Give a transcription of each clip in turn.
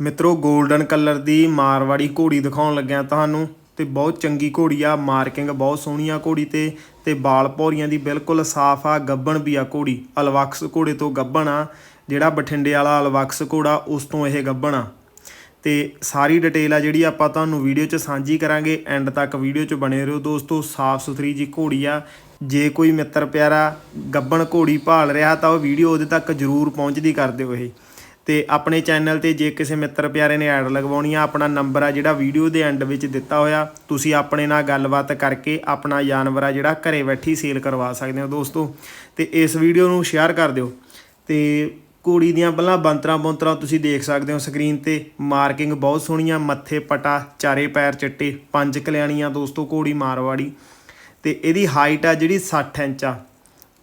ਮਿੱਤਰੋ golden colour ਦੀ ਮਾਰਵਾੜੀ ਘੋੜੀ ਦਿਖਾਉਣ ਲੱਗਿਆ ਤੁਹਾਨੂੰ ਤੇ ਬਹੁਤ ਚੰਗੀ ਘੋੜੀ ਆ ਮਾਰਕਿੰਗ ਬਹੁਤ ਸੋਹਣੀ ਆ ਘੋੜੀ ਤੇ ਤੇ ਬਾਲ ਭੌਰੀਆਂ ਦੀ ਬਿਲਕੁਲ ਸਾਫ਼ ਆ, ਗੱਬਣ ਵੀ ਆ ਘੋੜੀ। ਅਲਵਕਸ ਘੋੜੇ ਤੋਂ ਗੱਬਣ ਆ, ਜਿਹੜਾ ਬਠਿੰਡੇ ਵਾਲਾ ਅਲਵਕਸ ਘੋੜਾ, ਉਸ ਤੋਂ ਇਹ ਗੱਬਣ ਆ। ਤੇ ਸਾਰੀ ਡਿਟੇਲ ਆ ਜਿਹੜੀ ਆਪਾਂ ਤੁਹਾਨੂੰ ਵੀਡੀਓ 'ਚ ਸਾਂਝੀ ਕਰਾਂਗੇ ਐਂਡ ਤੱਕ ਵੀਡੀਓ 'ਚ ਬਣੇ ਰਹੋ ਦੋਸਤੋ, ਸਾਫ਼ ਸੁਥਰੀ ਜੀ ਘੋੜੀ ਆ। ਜੇ ਕੋਈ ਮਿੱਤਰ ਪਿਆਰਾ ਗੱਬਣ ਘੋੜੀ ਭਾਲ ਰਿਹਾ ਤਾਂ ਉਹ ਵੀਡੀਓ ਉਹਦੇ ਤੱਕ ਜ਼ਰੂਰ ਪਹੁੰਚਦੀ ਕਰ ਦਿਓ ਇਹ। ਤੇ ਆਪਣੇ ਚੈਨਲ ਤੇ ਜੇ ਕਿਸੇ ਮਿੱਤਰ ਪਿਆਰੇ ਨੇ ਐਡ ਲਗਵਾਉਣੀ ਆ, ਆਪਣਾ ਨੰਬਰ ਆ ਜਿਹੜਾ ਵੀਡੀਓ ਦੇ ਐਂਡ ਵਿੱਚ ਦਿੱਤਾ ਹੋਇਆ। ਤੁਸੀਂ ਆਪਣੇ ਨਾਲ ਗੱਲਬਾਤ ਕਰਕੇ ਆਪਣਾ ਜਾਨਵਰ ਆ ਜਿਹੜਾ ਘਰੇ ਬੈਠੀ ਸੇਲ ਕਰਵਾ ਸਕਦੇ ਹੋ ਦੋਸਤੋ। ਤੇ ਇਸ ਵੀਡੀਓ ਨੂੰ ਸ਼ੇਅਰ ਕਰ ਦਿਓ। ਤੇ ਘੋੜੀ ਦੀਆਂ ਪਹਿਲਾਂ ਬੰਤਰਾਂ ਬੰਤਰਾਂ ਤੁਸੀਂ ਦੇਖ ਸਕਦੇ ਹੋ ਸਕਰੀਨ ਤੇ। ਮਾਰਕਿੰਗ ਬਹੁਤ ਸੋਹਣੀਆਂ ਮੱਥੇ ਪਟਾ, ਚਾਰੇ ਪੈਰ ਚਿੱਟੇ, ਪੰਜ ਕਲਿਆਣੀਆਂ ਦੋਸਤੋ ਘੋੜੀ ਮਾਰਵਾੜੀ। ਤੇ ਇਹਦੀ ਹਾਈਟ ਆ ਜਿਹੜੀ 60 ਇੰਚ ਆ।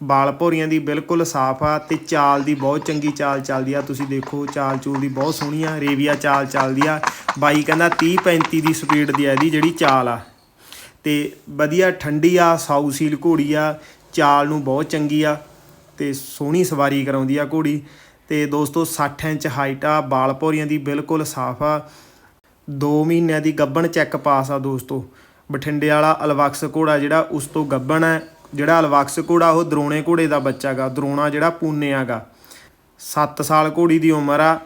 ਬਾਲ ਭੌਰੀਆਂ ਦੀ ਬਿਲਕੁਲ ਸਾਫ਼ ਆ ਤੇ ਚਾਲ ਦੀ ਬਹੁਤ ਚੰਗੀ ਚਾਲ ਚੱਲਦੀ ਆ। ਤੁਸੀਂ ਦੇਖੋ, ਚਾਲ ਚੂਲ ਦੀ ਬਹੁਤ ਸੋਹਣੀ ਆ, ਰੇਵੀਆ ਚਾਲ ਚੱਲਦੀ ਆ। ਬਾਈ ਕਹਿੰਦਾ 30 35 ਦੀ ਸਪੀਡ ਦੀ ਆ ਇਹਦੀ ਜਿਹੜੀ ਚਾਲ ਆ। ਤੇ ਵਧੀਆ ਠੰਡੀ ਆ, ਸਾਊ ਸੀਲ ਘੋੜੀ ਆ, ਚਾਲ ਨੂੰ ਬਹੁਤ ਚੰਗੀ ਆ ਤੇ ਸੋਹਣੀ ਸਵਾਰੀ ਕਰਾਉਂਦੀ ਆ ਘੋੜੀ। ਤੇ ਦੋਸਤੋ 60 ਇੰਚ ਹਾਈਟ ਆ, ਬਾਲ ਭੌਰੀਆਂ ਦੀ ਬਿਲਕੁਲ ਸਾਫ਼ ਆ। 2 ਮਹੀਨਿਆਂ ਦੀ ਗੱਬਣ ਚੈੱਕ ਪਾਸ ਆ ਦੋਸਤੋ। ਬਠਿੰਡੇ ਵਾਲਾ ਅਲਵਕਸ ਘੋੜਾ ਜਿਹੜਾ ਉਸ ਤੋਂ ਗੱਬਣ ਹੈ ਜਿਹੜਾ ਅਲਵਕਸ ਘੋੜਾ, ਉਹ ਦਰੋਣੇ ਘੋੜੇ ਦਾ ਬੱਚਾ ਗਾ। ਦਰੋਣਾ ਜਿਹੜਾ ਪੂਨੇ ਆਗਾ 7 ਸਾਲ ਘੋੜੀ ਦੀ ਉਮਰ ਆ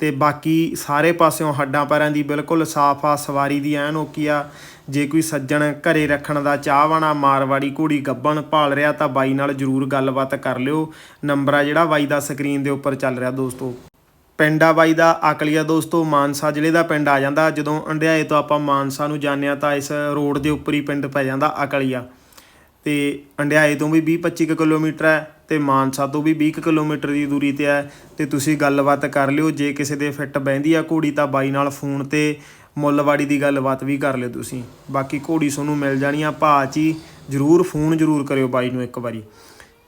ਤੇ ਬਾਕੀ ਸਾਰੇ ਪਾਸਿਓਂ ਹੱਡਾਂ ਪੈਰਾਂ ਦੀ ਬਿਲਕੁਲ ਸਾਫ਼ ਆ, ਸਵਾਰੀ ਦੀ ਐਨ ਓਕੀ ਆ। ਜੇ ਕੋਈ ਸੱਜਣ ਘਰੇ ਰੱਖਣ ਦਾ ਚਾਹਵਾਨਾ ਮਾਰਵਾੜੀ ਘੋੜੀ ਗੱਬਣ ਭਾਲ ਰਿਹਾ ਤਾਂ ਬਾਈ ਨਾਲ ਜਰੂਰ ਗੱਲਬਾਤ ਕਰ ਲਿਓ। ਨੰਬਰ ਆ ਜਿਹੜਾ ਬਾਈ ਦਾ ਸਕਰੀਨ ਦੇ ਉੱਪਰ ਚੱਲ ਰਿਹਾ ਦੋਸਤੋ। ਪਿੰਡ ਆ ਬਾਈ ਦਾ ਅਕਲੀਆ ਦੋਸਤੋ, ਮਾਨਸਾ ਜ਼ਿਲ੍ਹੇ ਦਾ ਪਿੰਡ ਆ ਜਾਂਦਾ। ਜਦੋਂ ਅੰਡਿਆਏ ਤੋਂ ਆਪਾਂ ਮਾਨਸਾ ਨੂੰ ਜਾਂਦੇ ਆ ਤਾਂ ਇਸ ਰੋਡ ਦੇ ਉੱਪਰ ਹੀ ਪਿੰਡ ਪੈ ਜਾਂਦਾ ਅਕਲੀਆ ਤੇ ਅੰਡਿਆਏ ਤੋਂ ਵੀ 20-25 ਕਿਲੋਮੀਟਰ ਹੈ ਤੇ ਮਾਨਸਾ ਤੋਂ ਵੀ 20 ਕਿਲੋਮੀਟਰ ਦੀ ਦੂਰੀ ਤੇ ਹੈ। ਤੇ ਤੁਸੀਂ ਗੱਲਬਾਤ ਕਰ ਲਿਓ, ਜੇ ਕਿਸੇ ਦੇ ਫਿੱਟ ਬਹਿੰਦੀ ਆ ਘੋੜੀ ਤਾਂ ਬਾਈ ਨਾਲ ਫੋਨ ਤੇ ਮੁੱਲਵਾੜੀ ਦੀ ਗੱਲਬਾਤ ਵੀ ਕਰ ਲਿਓ ਤੁਸੀਂ। ਬਾਕੀ ਘੋੜੀ ਤੁਹਾਨੂੰ ਮਿਲ ਜਾਣੀ ਆ, ਭਾਅ 'ਚ ਹੀ ਜਰੂਰ ਫੋਨ ਜਰੂਰ ਕਰਿਓ ਬਾਈ ਨੂੰ ਇੱਕ ਵਾਰੀ।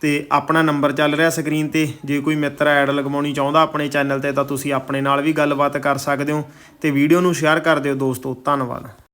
ਤੇ ਆਪਣਾ ਨੰਬਰ ਚੱਲ ਰਿਹਾ ਸਕਰੀਨ ਤੇ, ਜੇ ਕੋਈ ਮਿੱਤਰ ਐਡ ਲਗਵਾਉਣੀ ਚਾਹੁੰਦਾ ਆਪਣੇ ਚੈਨਲ ਤੇ ਤਾਂ ਤੁਸੀਂ ਆਪਣੇ ਨਾਲ ਵੀ ਗੱਲਬਾਤ ਕਰ ਸਕਦੇ ਹੋ ਤੇ ਵੀਡੀਓ ਨੂੰ ਸ਼ੇਅਰ ਕਰ ਦਿਓ ਦੋਸਤੋ, ਧੰਨਵਾਦ।